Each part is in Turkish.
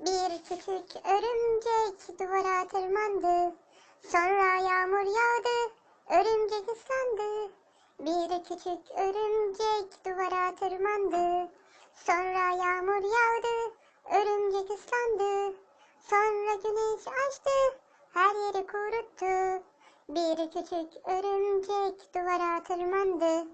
Bir küçük örümcek duvara tırmandı. Sonra yağmur yağdı. Örümcek ıslandı. Bir küçük örümcek duvara tırmandı. Sonra yağmur yağdı. Örümcek ıslandı. Sonra güneş açtı. Her yeri kuruttu. Bir küçük örümcek duvara tırmandı.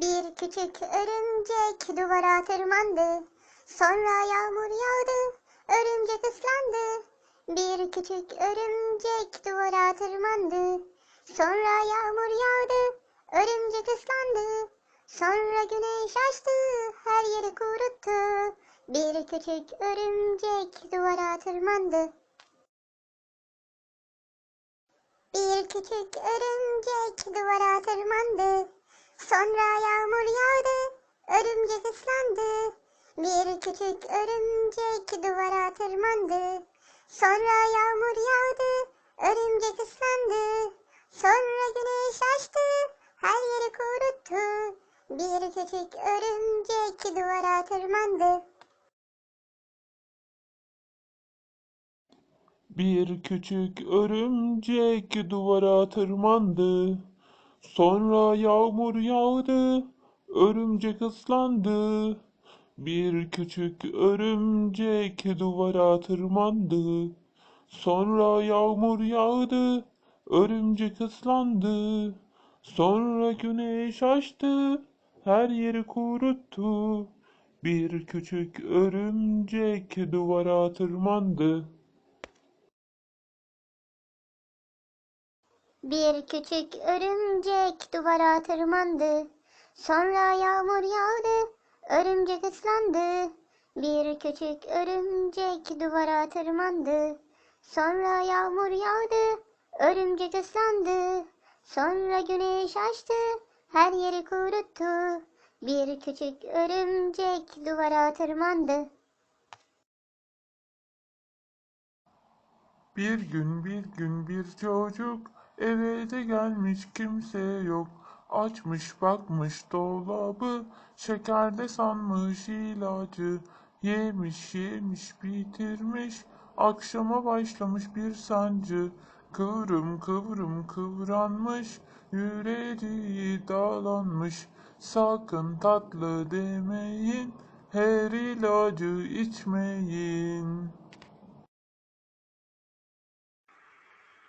Bir küçük örümcek duvara tırmandı. Sonra yağmur yağdı. Örümcek ıslandı. Bir küçük örümcek duvara tırmandı. Sonra yağmur yağdı. Örümcek ıslandı. Sonra güneş açtı. Her yeri kuruttu. Bir küçük örümcek duvara tırmandı. Bir küçük örümcek duvara tırmandı. Sonra yağmur yağdı. Örümcek ıslandı. Bir küçük örümcek duvara tırmandı. Sonra yağmur yağdı. Örümcek ıslandı. Sonra güneş açtı. Her yeri kuruttu. Bir küçük örümcek duvara tırmandı. Bir küçük örümcek duvara tırmandı. Sonra yağmur yağdı. Örümcek ıslandı. Bir küçük örümcek duvara tırmandı. Sonra yağmur yağdı. Örümcek ıslandı. Sonra güneş açtı. Her yeri kuruttu. Bir küçük örümcek duvara tırmandı. Bir küçük örümcek duvara tırmandı. Sonra yağmur yağdı. Örümcek ıslandı. Bir küçük örümcek duvara tırmandı. Sonra yağmur yağdı. Örümcek ıslandı. Sonra güneş açtı. Her yeri kuruttu. Bir küçük örümcek duvara tırmandı. Bir gün bir gün bir çocuk eve de gelmiş kimse yok. Açmış bakmış dolabı şekerde sanmış ilacı. Yemiş yemiş bitirmiş akşama başlamış bir sancı. Kıvrım kıvrım kıvranmış yüreği dağlanmış. Sakın tatlı demeyin her ilacı içmeyin.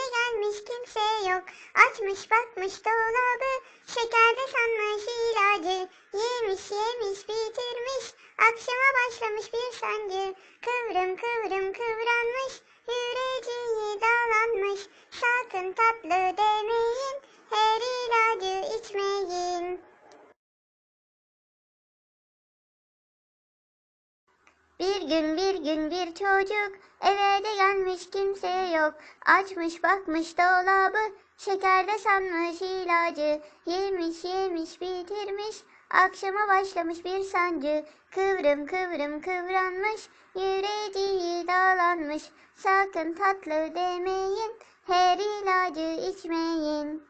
de gelmiş kimse yok. Açmış bakmış dolabı şekerde sanmış ilacı. Yemiş yemiş bitirmiş akşama başlamış bir sancı. Kıvrım kıvrım kıvranmış yüreği dağlanmış. Sakın tatlı demeyin her ilacı içmeyin. Bir gün bir gün bir çocuk eve de gelmiş kimse yok. Açmış bakmış dolabı şekerde sanmış ilacı. Yemiş yemiş bitirmiş akşama başlamış bir sancı. Kıvrım kıvrım kıvranmış yüreği dağlanmış. Sakın tatlı demeyin her ilacı içmeyin.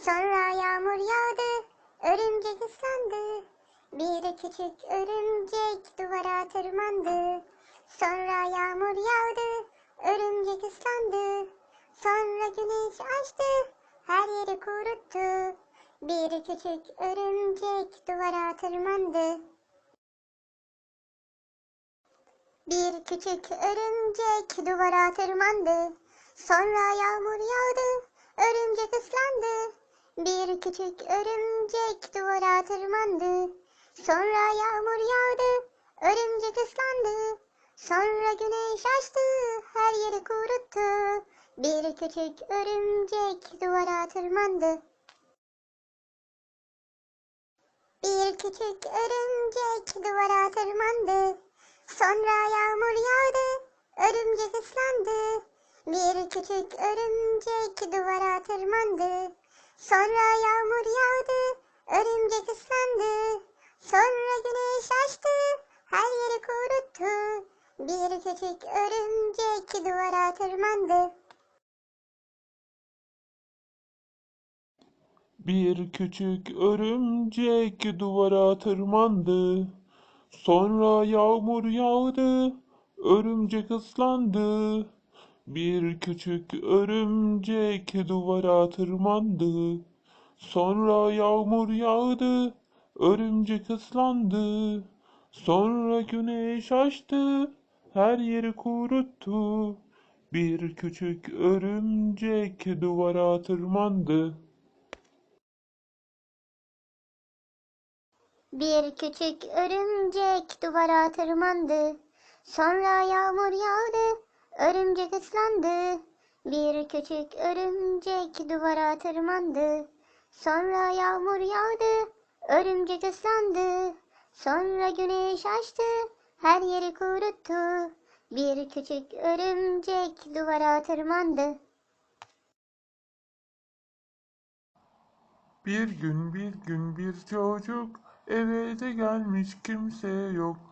Sonra yağmur yağdı. Örümcek ıslandı. Bir küçük örümcek duvara tırmandı. Sonra yağmur yağdı. Örümcek ıslandı. Sonra güneş açtı. Her yeri kuruttu. Bir küçük örümcek duvara tırmandı. Bir küçük örümcek duvara tırmandı. Sonra yağmur yağdı. Örümcek ıslandı. Bir küçük örümcek duvara tırmandı. Sonra yağmur yağdı. Örümcek ıslandı. Sonra güneş açtı. Her yeri kuruttu. Bir küçük örümcek duvara tırmandı. Bir küçük örümcek duvara tırmandı. Sonra yağmur yağdı. Örümcek ıslandı. Bir küçük örümcek duvara tırmandı. Sonra yağmur yağdı. Örümcek ıslandı. Sonra güneş açtı. Her yeri kuruttu. Bir küçük örümcek duvara tırmandı. Bir küçük örümcek duvara tırmandı. Sonra yağmur yağdı. Örümcek ıslandı. Bir küçük örümcek duvara tırmandı. Sonra yağmur yağdı. Örümcek ıslandı. Sonra güneş açtı. Her yeri kuruttu. Bir küçük örümcek duvara tırmandı. Bir küçük örümcek duvara tırmandı. Sonra yağmur yağdı. Örümcek ıslandı. Bir küçük örümcek duvara tırmandı. Sonra yağmur yağdı. Örümcek ıslandı. Sonra güneş açtı. Her yeri kuruttu. Bir küçük örümcek duvara tırmandı. Bir gün bir gün bir çocuk eve de gelmiş kimse yok.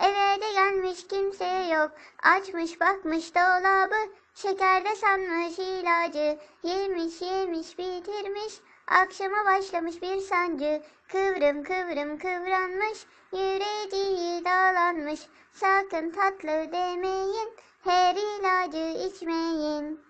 eve de gelmiş kimse yok. Açmış bakmış dolabı şekerde sanmış ilacı. Yemiş yemiş bitirmiş akşama başlamış bir sancı. Kıvrım kıvrım kıvranmış yüreği dağlanmış. Sakın tatlı demeyin her ilacı içmeyin.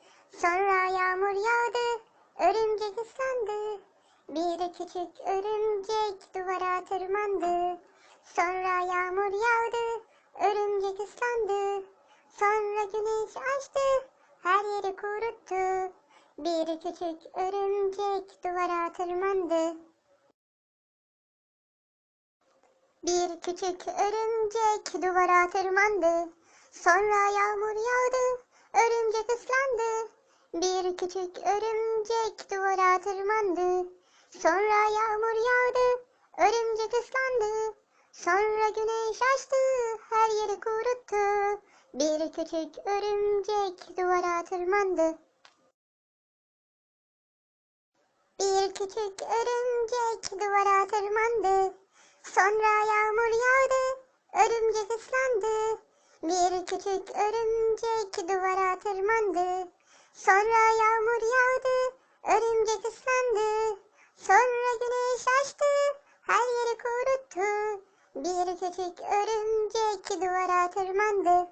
Sonra yağmur yağdı. Örümcek ıslandı. Bir küçük örümcek duvara tırmandı. Sonra yağmur yağdı. Örümcek ıslandı. Sonra güneş açtı. Her yeri kuruttu. Bir küçük örümcek duvara tırmandı. Bir küçük örümcek duvara tırmandı. Sonra yağmur yağdı. Bir küçük örümcek duvara tırmandı. Sonra yağmur yağdı. Örümcek ıslandı. Sonra güneş açtı, her yeri kuruttu. Bir küçük örümcek duvara tırmandı. Bir küçük örümcek duvara tırmandı. Sonra yağmur yağdı, örümcek ıslandı. Bir küçük örümcek duvara tırmandı. Sonra yağmur yağdı, örümcek ıslandı. Sonra güneş açtı, her yeri kuruttu. Bir küçük örümcek duvara tırmandı.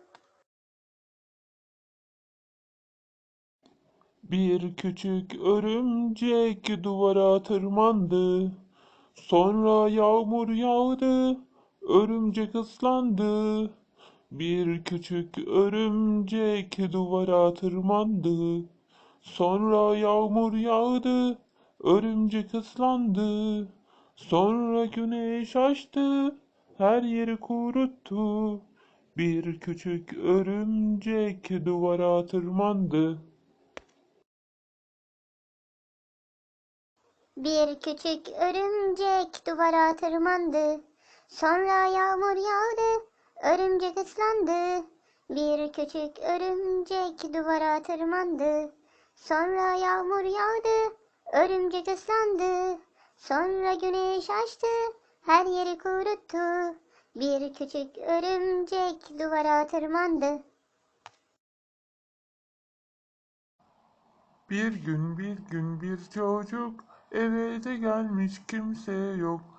Bir küçük örümcek duvara tırmandı. Sonra yağmur yağdı, örümcek ıslandı. Bir küçük örümcek duvara tırmandı. Sonra yağmur yağdı, örümcek ıslandı. Sonra güneş açtı, her yeri kuruttu. Bir küçük örümcek duvara tırmandı. Bir küçük örümcek duvara tırmandı. Sonra yağmur yağdı, örümcek ıslandı. Bir küçük örümcek duvara tırmandı. Sonra yağmur yağdı, örümcek ıslandı. Sonra güneş açtı, her yeri kuruttu. Bir küçük örümcek duvara tırmandı. Bir gün bir gün bir çocuk eve de gelmiş kimse yok.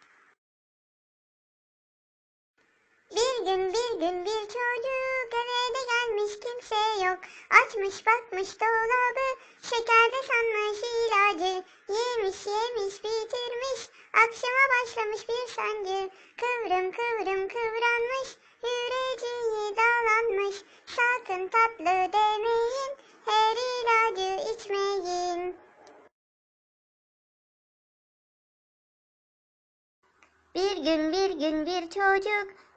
Bir gün bir gün bir çocuk eve de gelmiş kimse yok. Açmış bakmış dolabı şekerde sanmış ilacı. Yemiş yemiş bitirmiş akşama başlamış bir sancı. Kıvrım kıvrım kıvranmış yüreği dağlanmış. Sakın tatlı demeyin her ilacı içmeyin. Bir gün bir gün bir çocuk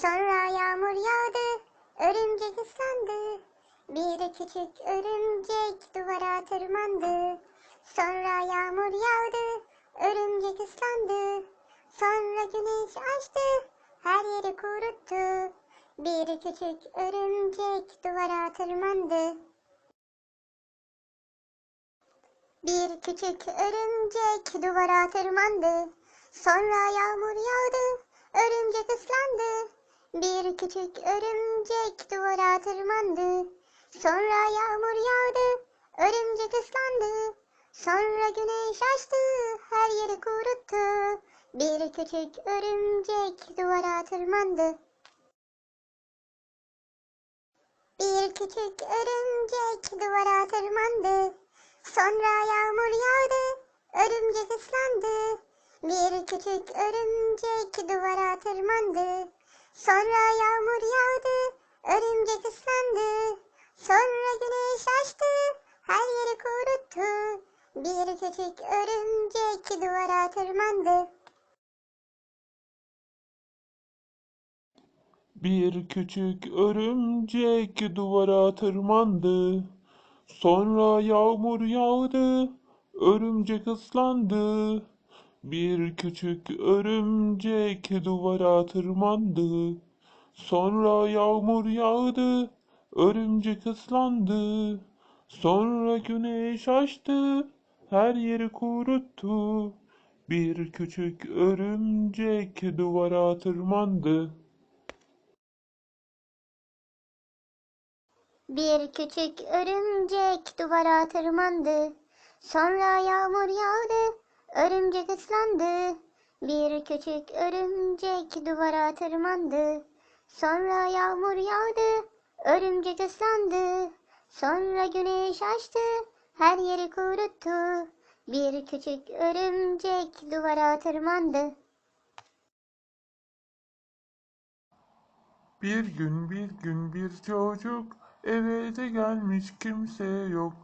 Sonra yağmur yağdı, örümcek ıslandı. Bir küçük örümcek duvara tırmandı. Sonra yağmur yağdı, örümcek ıslandı. Sonra güneş açtı, her yeri kuruttu. Bir küçük örümcek duvara tırmandı. Bir küçük örümcek duvara tırmandı. Sonra yağmur yağdı, örümcek ıslandı. Bir küçük örümcek duvara tırmandı. Sonra yağmur yağdı, örümcek ıslandı. Sonra güneş açtı, her yeri kuruttu. Bir küçük örümcek duvara tırmandı. Bir küçük örümcek duvara tırmandı. Sonra yağmur yağdı, örümcek ıslandı. Bir küçük örümcek duvara tırmandı. Sonra yağmur yağdı, örümcek ıslandı. Sonra güneş açtı, her yeri kuruttu. Bir küçük örümcek duvara tırmandı. Bir küçük örümcek duvara tırmandı. Sonra yağmur yağdı, örümcek ıslandı. Bir küçük örümcek duvara tırmandı. Sonra yağmur yağdı, örümcek ıslandı. Sonra güneş açtı, her yeri kuruttu. Bir küçük örümcek duvara tırmandı. Bir küçük örümcek duvara tırmandı. Sonra yağmur yağdı, örümcek ıslandı. Bir küçük örümcek duvara tırmandı. Sonra yağmur yağdı, örümcek ıslandı. Sonra güneş açtı, her yeri kuruttu. Bir küçük örümcek duvara tırmandı. Bir gün bir gün bir çocuk eve de gelmiş kimse yok.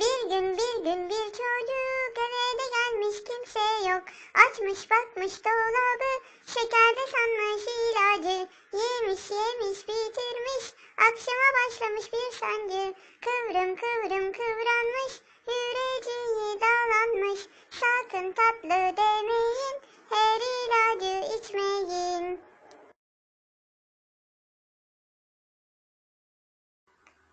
Bir gün bir gün bir çocuk eve de gelmiş kimse yok. Açmış bakmış dolabı şekerde sanmış ilacı. Yemiş yemiş bitirmiş akşama başlamış bir sancı. Kıvrım kıvrım kıvranmış yüreği dağlanmış. Sakın tatlı demeyin her ilacı içmeyin.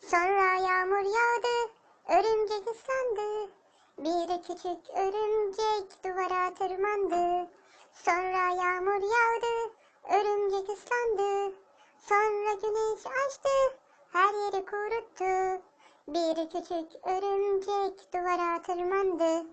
Sonra yağmur yağdı, örümcek ıslandı. Bir küçük örümcek duvara tırmandı. Sonra yağmur yağdı, örümcek ıslandı. Sonra güneş açtı, her yeri kuruttu. Bir küçük örümcek duvara tırmandı.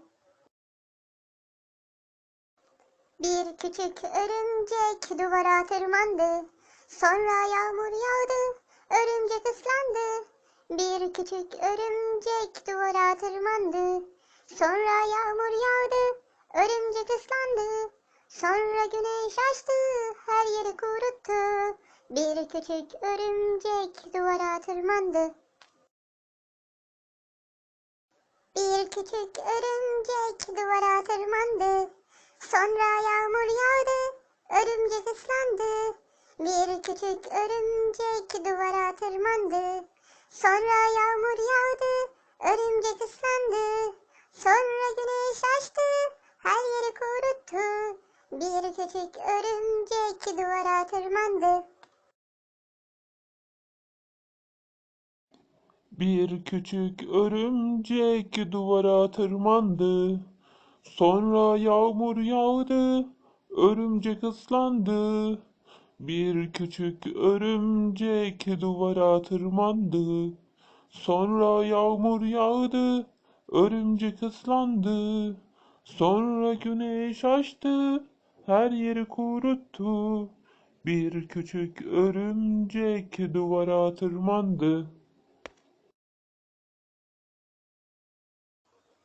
Bir küçük örümcek duvara tırmandı. Sonra yağmur yağdı, örümcek ıslandı. Bir küçük örümcek duvara tırmandı. Sonra yağmur yağdı, örümcek ıslandı. Sonra güneş açtı, her yeri kuruttu. Bir küçük örümcek duvara tırmandı. Bir küçük örümcek duvara tırmandı. Sonra yağmur yağdı, örümcek ıslandı. Bir küçük örümcek duvara tırmandı. Sonra yağmur yağdı, örümcek ıslandı. Sonra güneş açtı, her yeri kuruttu. Bir küçük örümcek duvara tırmandı. Bir küçük örümcek duvara tırmandı. Sonra yağmur yağdı, örümcek ıslandı. Bir küçük örümcek duvara tırmandı. Sonra yağmur yağdı, örümcek ıslandı. Sonra güneş açtı, her yeri kuruttu. Bir küçük örümcek duvara tırmandı.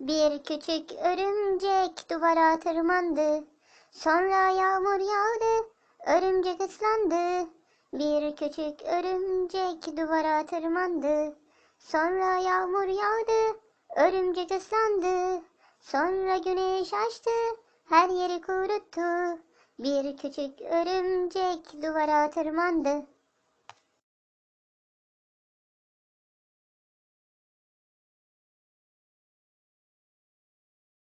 Bir küçük örümcek duvara tırmandı. Sonra yağmur yağdı. Örümcek ıslandı. Bir küçük örümcek duvara tırmandı. Sonra yağmur yağdı. Örümcek ıslandı. Sonra güneş açtı. Her yeri kuruttu. Bir küçük örümcek duvara tırmandı.